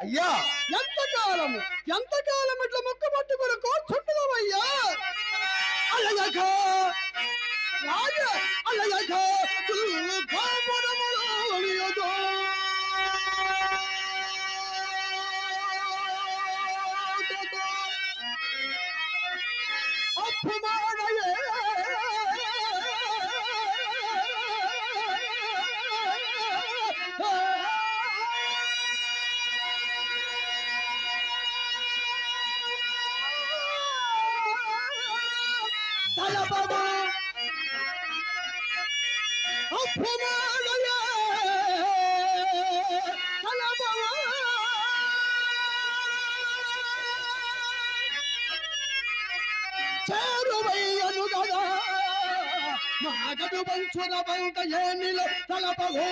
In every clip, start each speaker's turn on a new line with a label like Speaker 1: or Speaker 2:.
Speaker 1: అయ్యా
Speaker 2: ఎంతకాలము ఎంతకాలం ఇట్లా ముక్క పట్టుకుని కూర్చుంటున్నావయ్యా అలయక రాజ అలయక దుర్గాపురములోనియదో. చేరువయ్యను గదా మాగడు వంచున వంక ఏమిలో తలపవో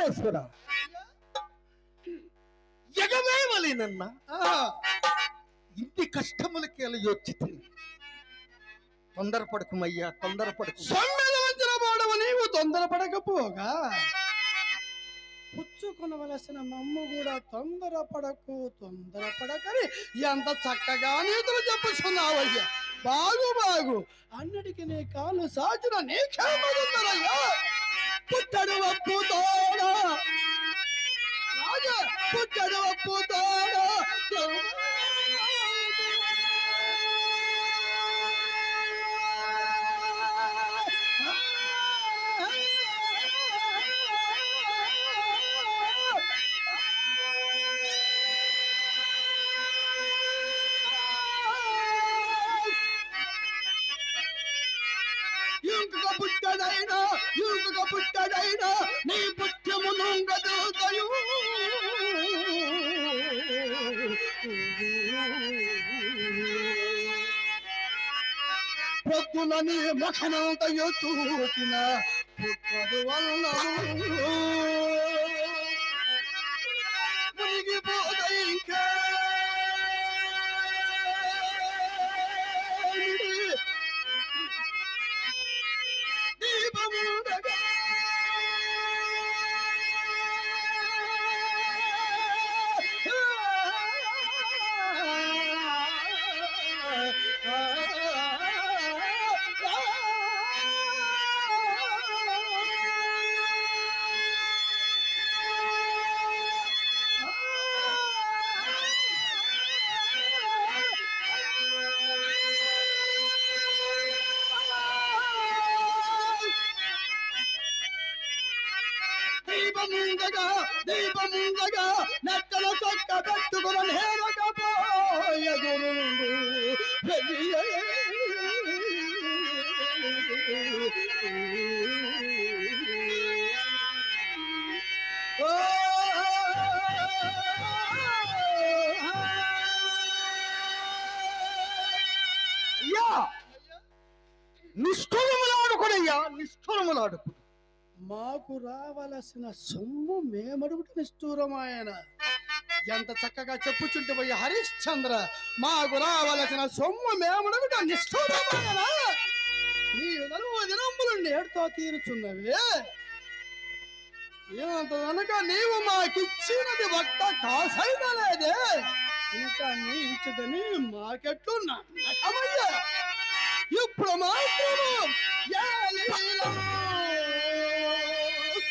Speaker 1: నక్షత్రేశ్వర ఎగవేయవలేనన్న ఇంటి కష్టములకి అలయొచ్చితే తొందరపడకుమయ్యా తొందరపడకు.
Speaker 2: సొమ్మెల వంచిన వాడవు నీవు తొందరపడకపోగా. పుచ్చుకొనవలసిన మమ్మ కూడా తొందరపడకు తొందరపడకని ఎంత చక్కగా నీతులు చెప్పుచున్నావయ్యా. బాగు బాగు. అన్నిటికీ నీ కాళ్ళు సాచిన నీకేమదుందరయ్యా పుట్టడు అప్పు తోడా. రాజు పుట్టడు అప్పు తోడా. పైన నీ పుత్రము నుంగదుతయు పొద్దున నీ చూచిన పుట్టదు వల్ల ఉండగా దీపం ఉండగా నక్కల చొక్క పెట్టుకుని నేరకపోయ గురుండు
Speaker 1: అయ్యా నిష్ఠురములాడుకునయ్యా
Speaker 2: మాకు రావలసిన సొమ్ము మేమడుగుట నిష్ఠూరమాయన ఎంత చక్కగా చెప్పుచుంటే హరిశ్చంద్ర మాకు రావలసిన సొమ్ము మేమడుగుట నిష్ఠూరమాయన నీవు నలుగు దినములు నేడుతో తీరుచున్నవే. ఇంత కనుక నీవు మాకిచ్చినది ఒక్క కాసైనా లేదే. ఇంకా నీవిచ్చదని మాకెట్లు నమ్మకమయ్యా. ఇప్పుడు మాత్రము యా లీలా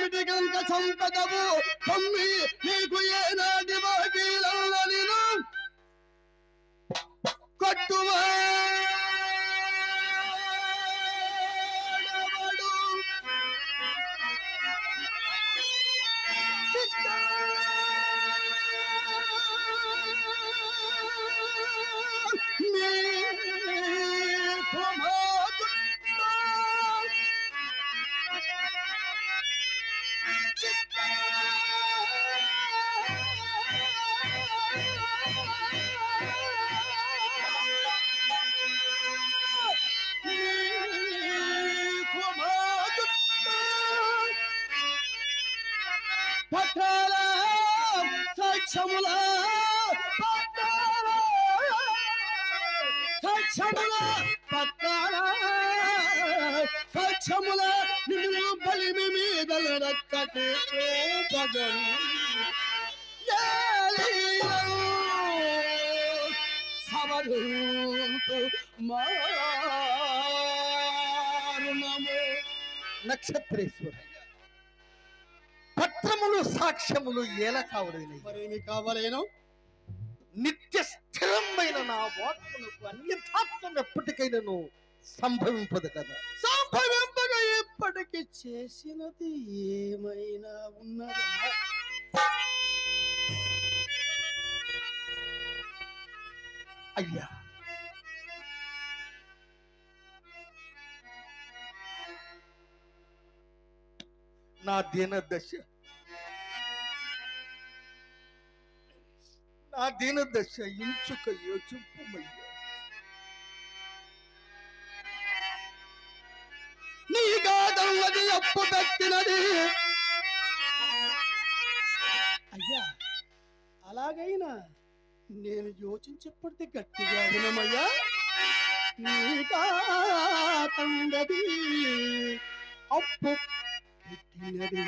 Speaker 2: ఏమిటి కనుక సంపదవు తమ్మి నీకు ఏనాటి బాకీలల్ల నేను కట్టువా పట్టాల సాక్ష్యముల పట్టాల సాక్ష్యముల పట్టాల సాక్ష్యముల నిన్ను బలిమి
Speaker 1: నక్షత్రేశ్వర పత్రములు సాక్ష్యములు ఎలా కావడైనవి
Speaker 2: మరేమి కావాలేను
Speaker 1: నిత్య స్థిరమైన నా వాక్కులకు అన్యథాత్వం ఎప్పటికైనా సంభవింపదు కదా
Speaker 2: సంభవింపగా ఇప్పటికి చేసినది ఏమైనా ఉన్నదా?
Speaker 1: అయ్యా! నా దీనదశ నా దీనదశ ఇంచుక యోచింపమయ్యా.
Speaker 2: తప్పు పెట్టినది అయ్యా అలాగైనా నేను యోచించేప్పటిది గట్టిగా వినమయ్యా నీ కాదండది అప్పు పెట్టినది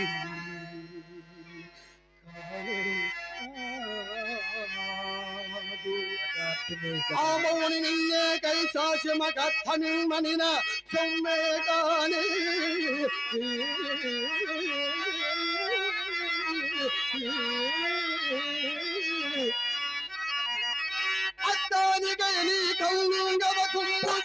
Speaker 2: కానే కాదు. ఆమౌని నిన్నే కైసాసిమ కథని మనిన సొమ్మే కాని అద్దానికై నీ కౌంగవ కుంభు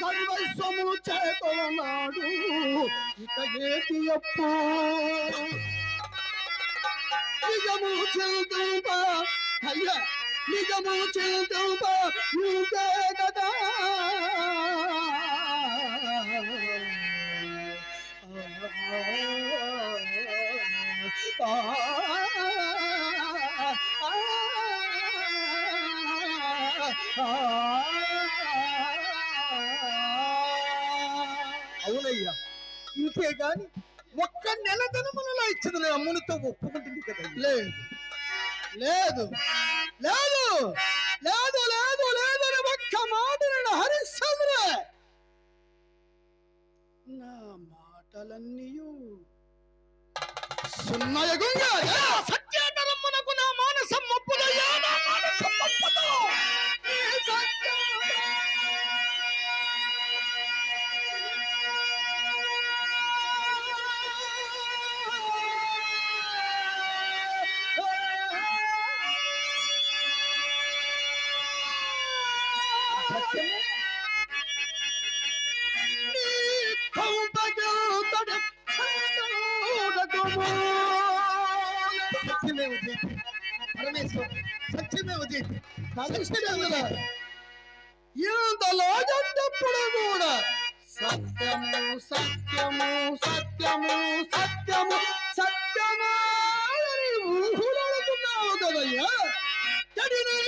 Speaker 2: సర్వస్వము చేతోనాడు ఇక ఏటి అప్పు నిజము చెల్తుంప అయ్యా నిజము చెల్తుంప నువ్వే కదా
Speaker 1: ఇచ్చింది అమ్మునితో ఒప్పుకుంటుంది కదా
Speaker 2: లేదు. లేదు. లేదు. లేదు లేదు లేదు ఒక్క మాట నేను హరిశ్చంద్ర. నా మాటలన్నీ సున్నయగుంగా కొంపగూతడు చందనోదకము.
Speaker 1: సత్యమే ఉదయం పరమేశ్వర సత్యమే ఉదయం
Speaker 2: కలిసినందున ఇంతలో జంటప్పుడు కూడా సత్యము సత్యము సత్యము సత్యము సత్యమా ఊహులాడుతున్నావు కదయ్యా చెడిని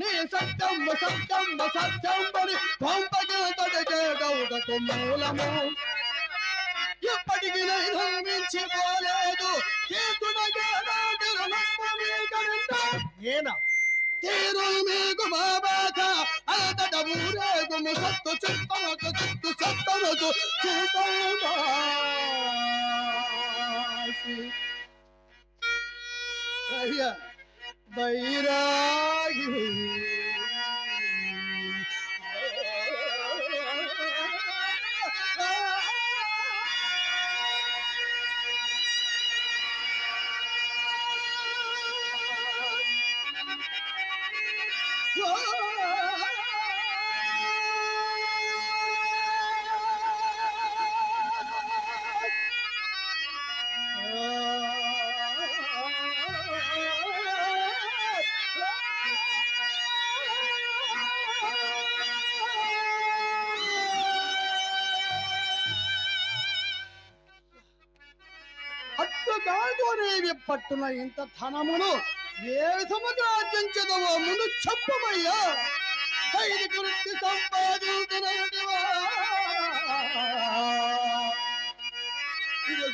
Speaker 2: నీ సత్యమ్మ సత్యమ్మ సత్యమ్మని పంపగా తడగేదవుటకు మూలము. ఎప్పటికీ నేను మించిపోలేదు.
Speaker 1: నేనా
Speaker 2: తీరు మీకు బాబాక అంతట ఊరేగుము సత్తు చిత్తమకు చిత్తు సత్తమకు చిత్తమాసి. అయ్యా. பைராகி హత్తుగాదోనేవి పట్టున ఇంత ధనమును ఏ విధముగా ఆర్జించదవో ముందు చెప్పమయ్యా. ఐదు గురించి సంపాదించినటివా ఇది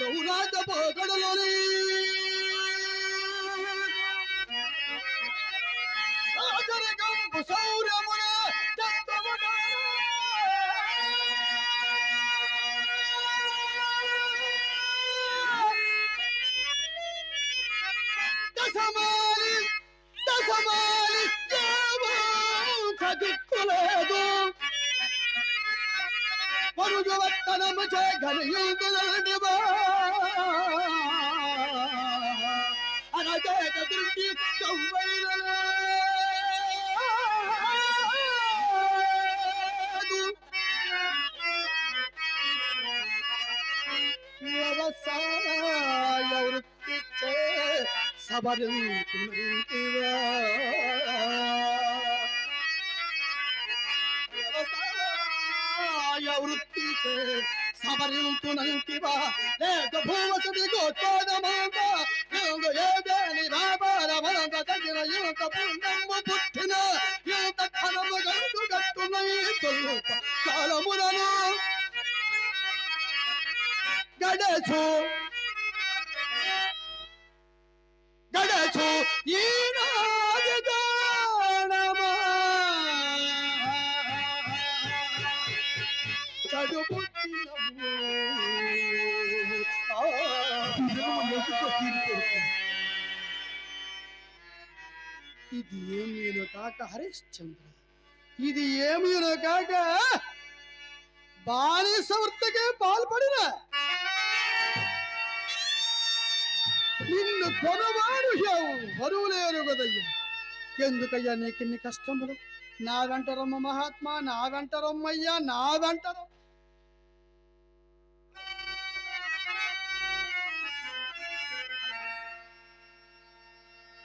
Speaker 2: పరుజవత్తనము చే ఘనయుతులనివా అనచేత దృష్టి గౌవైరలేదు వ్యవసాయ వృత్తి చే sabarium tunayum kiba le to bhuva sati go to da manga yung ye de ni baba ra manga ta jina yung ka
Speaker 1: pundam mo puttina
Speaker 2: yung ta khana mo ga tu ga tu nai solu kala murana gade chu ఇది ఏమీను కాక హరిశ్చంద్ర. ఇది ఏమీను కాక బానిస వృత్తికే పాల్పడిన. నిన్ను కొనవాడు ఎవరు లేరు కదయ్యా ఎందుకయ్యా నీకిన్ని కష్టములు? నా వెంట రమ్మ మహాత్మా నా వెంట రమ్మయ్యా నా వెంట రమ్మ.